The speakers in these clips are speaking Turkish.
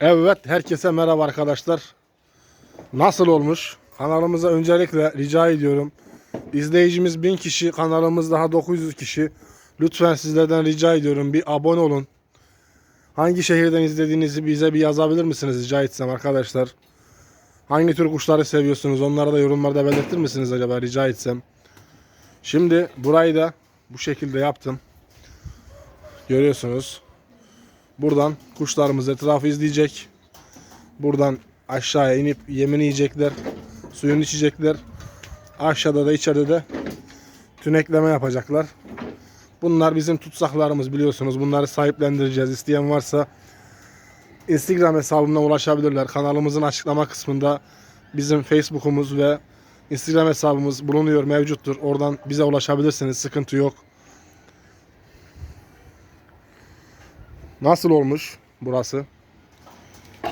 Evet, herkese merhaba arkadaşlar. Nasıl olmuş? Kanalımıza öncelikle rica ediyorum. İzleyicimiz 1000 kişi, kanalımız daha 900 kişi. Lütfen sizlerden rica ediyorum bir abone olun. Hangi şehirden izlediğinizi bize bir yazabilir misiniz rica etsem arkadaşlar? Hangi tür kuşları seviyorsunuz? Onları da yorumlarda belirtir misiniz acaba rica etsem? Şimdi burayı da bu şekilde yaptım. Görüyorsunuz. Buradan kuşlarımız etrafı izleyecek. Buradan aşağıya inip yemini yiyecekler. Suyunu içecekler. Aşağıda da içeride de tünekleme yapacaklar. Bunlar bizim tutsaklarımız biliyorsunuz. Bunları sahiplendireceğiz. İsteyen varsa Instagram hesabımdan ulaşabilirler. Kanalımızın açıklama kısmında bizim Facebook'umuz ve Instagram hesabımız bulunuyor, mevcuttur. Oradan bize ulaşabilirsiniz. Sıkıntı yok. Nasıl olmuş burası?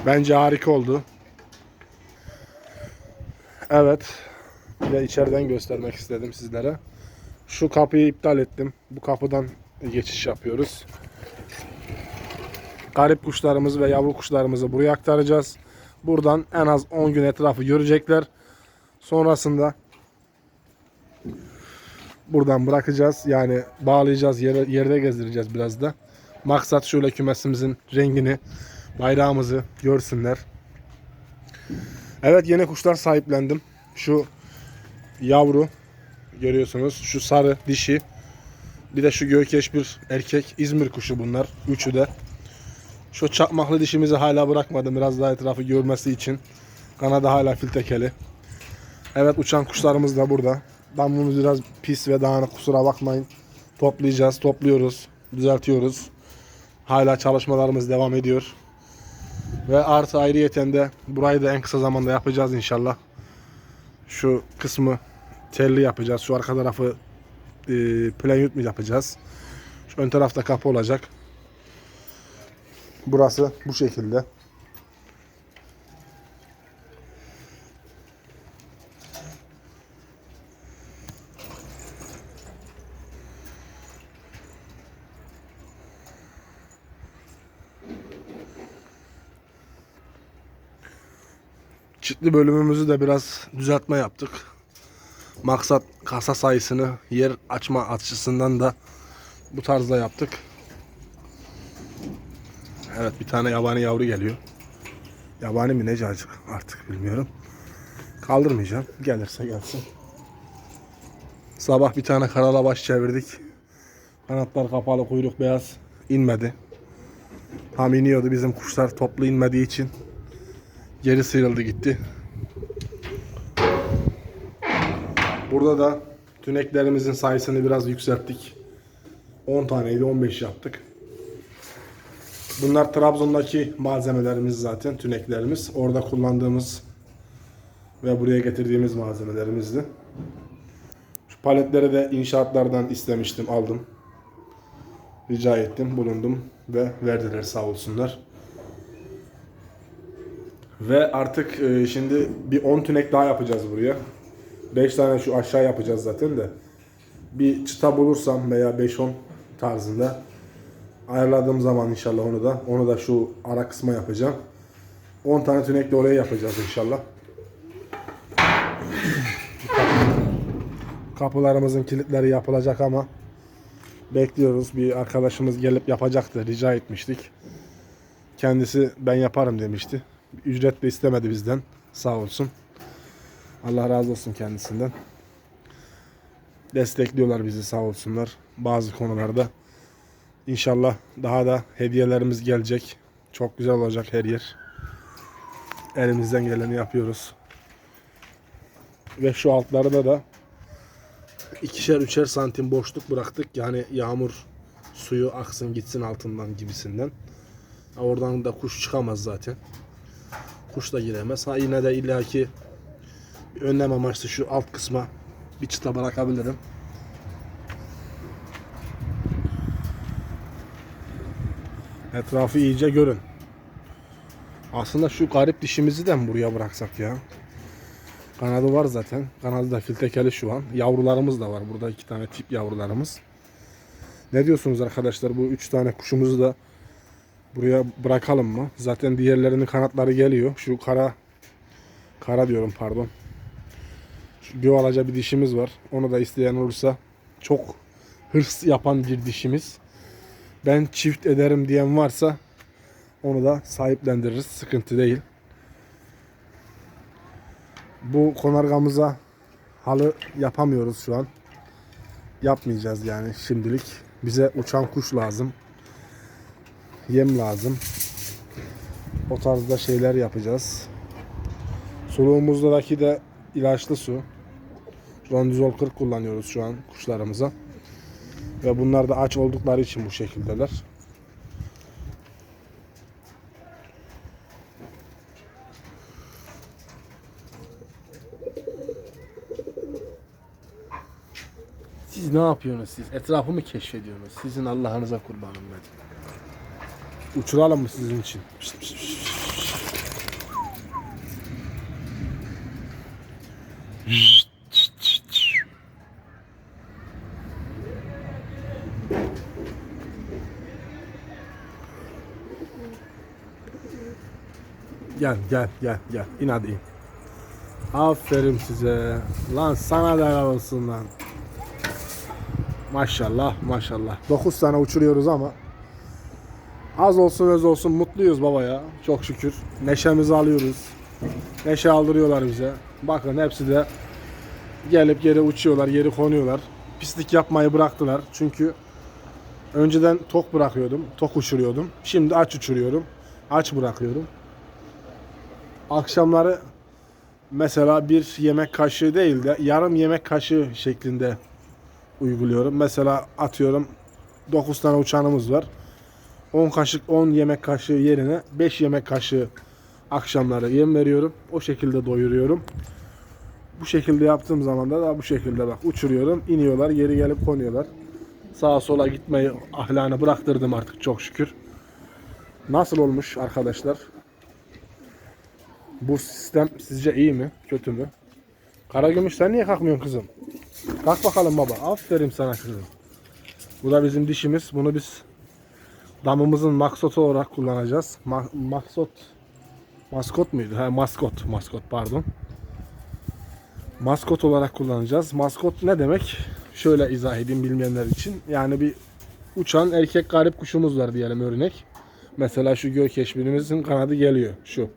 Bence harika oldu. Evet. Bir de içeriden göstermek istedim sizlere. Şu kapıyı iptal ettim. Bu kapıdan geçiş yapıyoruz. Garip kuşlarımızı ve yavru kuşlarımızı buraya aktaracağız. Buradan en az 10 gün etrafı görecekler. Sonrasında buradan bırakacağız. Yani bağlayacağız, yere, yerde gezdireceğiz biraz da. Maksat şöyle kümesimizin rengini, bayrağımızı görsünler. Evet yeni kuşlar sahiplendim. Şu yavru görüyorsunuz. Şu sarı dişi. Bir de şu gökeş bir erkek. İzmir kuşu bunlar. Üçü de. Şu çakmaklı dişimizi hala bırakmadım. Biraz daha etrafı görmesi için. Kanadı hala filtekeli. Evet uçan kuşlarımız da burada. Damlımız biraz pis ve dağınık kusura bakmayın. Toplayacağız, topluyoruz, düzeltiyoruz. Hala çalışmalarımız devam ediyor. Ve artı ayrıyeten de burayı da en kısa zamanda yapacağız inşallah. Şu kısmı telli yapacağız. Şu arka tarafı e, plenyut mu yapacağız. Şu ön tarafta kapı olacak. Burası bu şekilde. Çitli bölümümüzü de biraz düzeltme yaptık. Maksat kasa sayısını yer açma açısından da bu tarzda yaptık. Evet bir tane yabani yavru geliyor. Yabani mi ne cacık artık bilmiyorum. Kaldırmayacağım. Gelirse gelsin. Sabah bir tane karala baş çevirdik. Kanatlar kapalı, kuyruk beyaz. inmedi. Tam iniyordu bizim kuşlar toplu inmediği için geri sıyrıldı gitti. Burada da tüneklerimizin sayısını biraz yükselttik. 10 taneydi 15 yaptık. Bunlar Trabzon'daki malzemelerimiz zaten tüneklerimiz. Orada kullandığımız ve buraya getirdiğimiz malzemelerimizdi. Şu paletleri de inşaatlardan istemiştim aldım. Rica ettim bulundum ve verdiler sağ olsunlar. Ve artık e, şimdi bir 10 tünek daha yapacağız buraya. 5 tane şu aşağı yapacağız zaten de. Bir çıta bulursam veya 5-10 tarzında ayarladığım zaman inşallah onu da onu da şu ara kısma yapacağım. 10 tane tünek de oraya yapacağız inşallah. Kapılarımızın kilitleri yapılacak ama bekliyoruz. Bir arkadaşımız gelip yapacaktı. Rica etmiştik. Kendisi ben yaparım demişti. Ücret de istemedi bizden. Sağ olsun. Allah razı olsun kendisinden. Destekliyorlar bizi sağ olsunlar. Bazı konularda. İnşallah daha da hediyelerimiz gelecek. Çok güzel olacak her yer. Elimizden geleni yapıyoruz. Ve şu altlarda da ikişer üçer santim boşluk bıraktık. Yani yağmur suyu aksın gitsin altından gibisinden. Oradan da kuş çıkamaz zaten. Kuş da giremez. Ha yine de illaki önlem amaçlı şu alt kısma bir çıta bırakabilirim. Etrafı iyice görün. Aslında şu garip dişimizi de mi buraya bıraksak ya? Kanadı var zaten. Kanadı da filtekeli şu an. Yavrularımız da var. Burada iki tane tip yavrularımız. Ne diyorsunuz arkadaşlar? Bu üç tane kuşumuzu da buraya bırakalım mı? Zaten diğerlerinin kanatları geliyor. Şu kara kara diyorum pardon. Şu göalaca bir dişimiz var. Onu da isteyen olursa çok hırs yapan bir dişimiz. Ben çift ederim diyen varsa onu da sahiplendiririz. Sıkıntı değil. Bu konargamıza halı yapamıyoruz şu an. Yapmayacağız yani şimdilik. Bize uçan kuş lazım. Yem lazım. O tarzda şeyler yapacağız. Suluğumuzdaki de ilaçlı su. Rondizol 40 kullanıyoruz şu an kuşlarımıza. Ve bunlar da aç oldukları için bu şekildeler. Siz ne yapıyorsunuz siz? Etrafı mı keşfediyorsunuz? Sizin Allah'ınıza kurbanım ben. Uçuralım mı sizin için? Gel gel gel gel. İn hadi in. Aferin size. Lan sana da olsun lan. Maşallah maşallah. 9 tane uçuruyoruz ama az olsun öz olsun mutluyuz baba ya. Çok şükür. Neşemizi alıyoruz. Neşe aldırıyorlar bize. Bakın hepsi de gelip geri uçuyorlar, geri konuyorlar. Pislik yapmayı bıraktılar. Çünkü önceden tok bırakıyordum. Tok uçuruyordum. Şimdi aç uçuruyorum. Aç bırakıyorum. Akşamları mesela bir yemek kaşığı değil de yarım yemek kaşığı şeklinde uyguluyorum. Mesela atıyorum 9 tane uçanımız var. 10 kaşık 10 yemek kaşığı yerine 5 yemek kaşığı akşamları yem veriyorum. O şekilde doyuruyorum. Bu şekilde yaptığım zaman da, da bu şekilde bak uçuruyorum. iniyorlar geri gelip konuyorlar. Sağa sola gitmeyi ahlana bıraktırdım artık çok şükür. Nasıl olmuş arkadaşlar? Bu sistem sizce iyi mi? Kötü mü? Karagümüş sen niye kalkmıyorsun kızım? Kalk bakalım baba. Aferin sana kızım. Bu da bizim dişimiz. Bunu biz damımızın maksotu olarak kullanacağız. Ma- maksot maskot muydu? Ha, maskot. Maskot pardon. Maskot olarak kullanacağız. Maskot ne demek? Şöyle izah edeyim bilmeyenler için. Yani bir uçan erkek garip kuşumuz var diyelim örnek. Mesela şu gökeşbirimizin kanadı geliyor. Şu.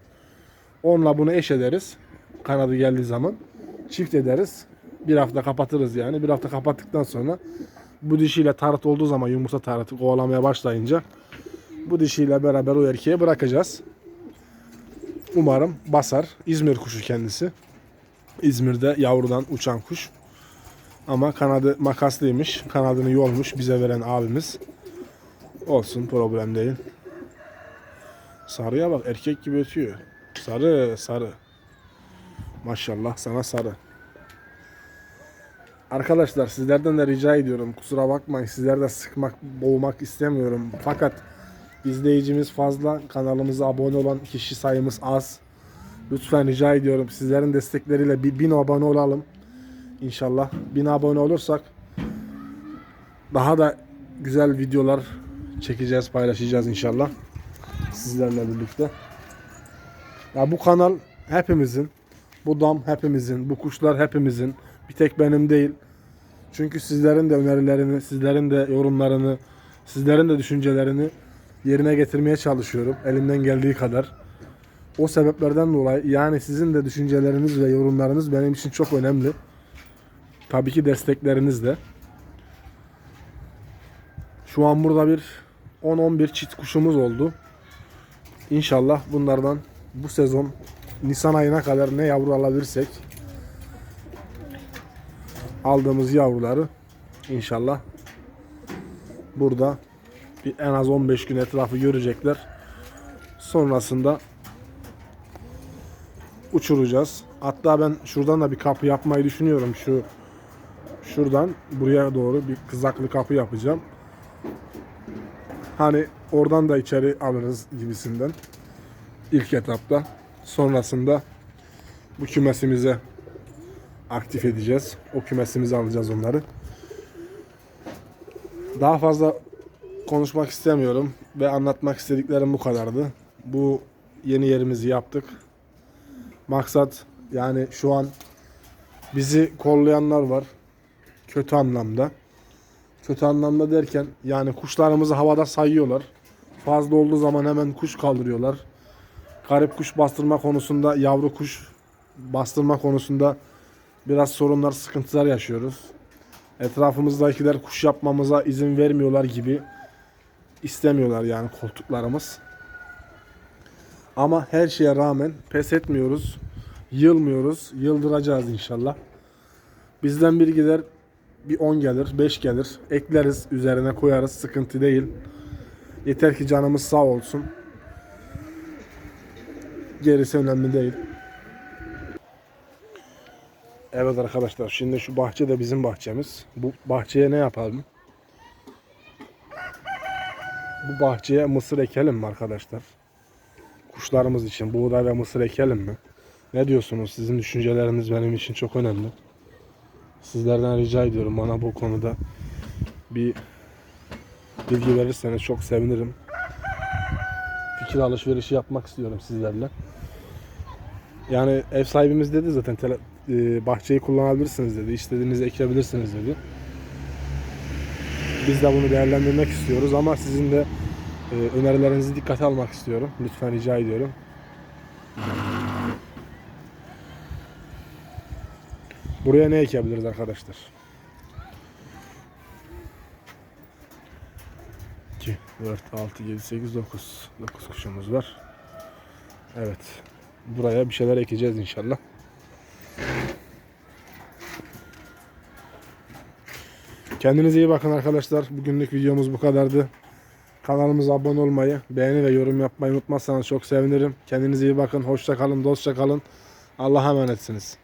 Onunla bunu eş ederiz. Kanadı geldiği zaman. Çift ederiz. Bir hafta kapatırız yani. Bir hafta kapattıktan sonra bu dişiyle tarıt olduğu zaman yumurta tarıtı kovalamaya başlayınca bu dişiyle beraber o erkeğe bırakacağız. Umarım basar. İzmir kuşu kendisi. İzmir'de yavrudan uçan kuş. Ama kanadı makaslıymış. Kanadını yolmuş bize veren abimiz. Olsun problem değil. Sarıya bak erkek gibi ötüyor. Sarı sarı. Maşallah sana sarı. Arkadaşlar sizlerden de rica ediyorum. Kusura bakmayın sizler de sıkmak, boğmak istemiyorum. Fakat izleyicimiz fazla. Kanalımıza abone olan kişi sayımız az. Lütfen rica ediyorum. Sizlerin destekleriyle bir bin abone olalım. İnşallah bin abone olursak daha da güzel videolar çekeceğiz, paylaşacağız inşallah. Sizlerle birlikte. Ya bu kanal hepimizin. Bu dam hepimizin. Bu kuşlar hepimizin. Bir tek benim değil. Çünkü sizlerin de önerilerini, sizlerin de yorumlarını, sizlerin de düşüncelerini yerine getirmeye çalışıyorum. Elimden geldiği kadar. O sebeplerden dolayı yani sizin de düşünceleriniz ve yorumlarınız benim için çok önemli. Tabii ki destekleriniz de. Şu an burada bir 10-11 çift kuşumuz oldu. İnşallah bunlardan bu sezon Nisan ayına kadar ne yavru alabilirsek aldığımız yavruları inşallah burada bir en az 15 gün etrafı görecekler. Sonrasında uçuracağız. Hatta ben şuradan da bir kapı yapmayı düşünüyorum. Şu şuradan buraya doğru bir kızaklı kapı yapacağım. Hani oradan da içeri alırız gibisinden. İlk etapta. Sonrasında bu kümesimize aktif edeceğiz. O kümesimize alacağız onları. Daha fazla konuşmak istemiyorum ve anlatmak istediklerim bu kadardı. Bu yeni yerimizi yaptık. Maksat yani şu an bizi kollayanlar var. Kötü anlamda. Kötü anlamda derken yani kuşlarımızı havada sayıyorlar. Fazla olduğu zaman hemen kuş kaldırıyorlar. Garip kuş bastırma konusunda, yavru kuş bastırma konusunda biraz sorunlar, sıkıntılar yaşıyoruz. Etrafımızdakiler kuş yapmamıza izin vermiyorlar gibi istemiyorlar yani koltuklarımız. Ama her şeye rağmen pes etmiyoruz. Yılmıyoruz. Yıldıracağız inşallah. Bizden bir gider bir 10 gelir, 5 gelir. Ekleriz, üzerine koyarız. Sıkıntı değil. Yeter ki canımız sağ olsun. Gerisi önemli değil. Evet arkadaşlar şimdi şu bahçe de bizim bahçemiz. Bu bahçeye ne yapalım? Bu bahçeye mısır ekelim mi arkadaşlar? Kuşlarımız için buğday ve mısır ekelim mi? Ne diyorsunuz? Sizin düşünceleriniz benim için çok önemli. Sizlerden rica ediyorum bana bu konuda bir bilgi verirseniz çok sevinirim. Fikir alışverişi yapmak istiyorum sizlerle. Yani ev sahibimiz dedi zaten tele, e, bahçeyi kullanabilirsiniz dedi. İstediğinizi ekebilirsiniz dedi. Biz de bunu değerlendirmek istiyoruz ama sizin de e, önerilerinizi dikkate almak istiyorum. Lütfen rica ediyorum. Buraya ne ekebiliriz arkadaşlar? 2, 4, 6, 7, 8, 9. 9 kuşumuz var. Evet. Buraya bir şeyler ekeceğiz inşallah. Kendinize iyi bakın arkadaşlar. Bugünlük videomuz bu kadardı. Kanalımıza abone olmayı, beğeni ve yorum yapmayı unutmazsanız çok sevinirim. Kendinize iyi bakın. Hoşça kalın, dostça kalın. Allah'a emanetsiniz.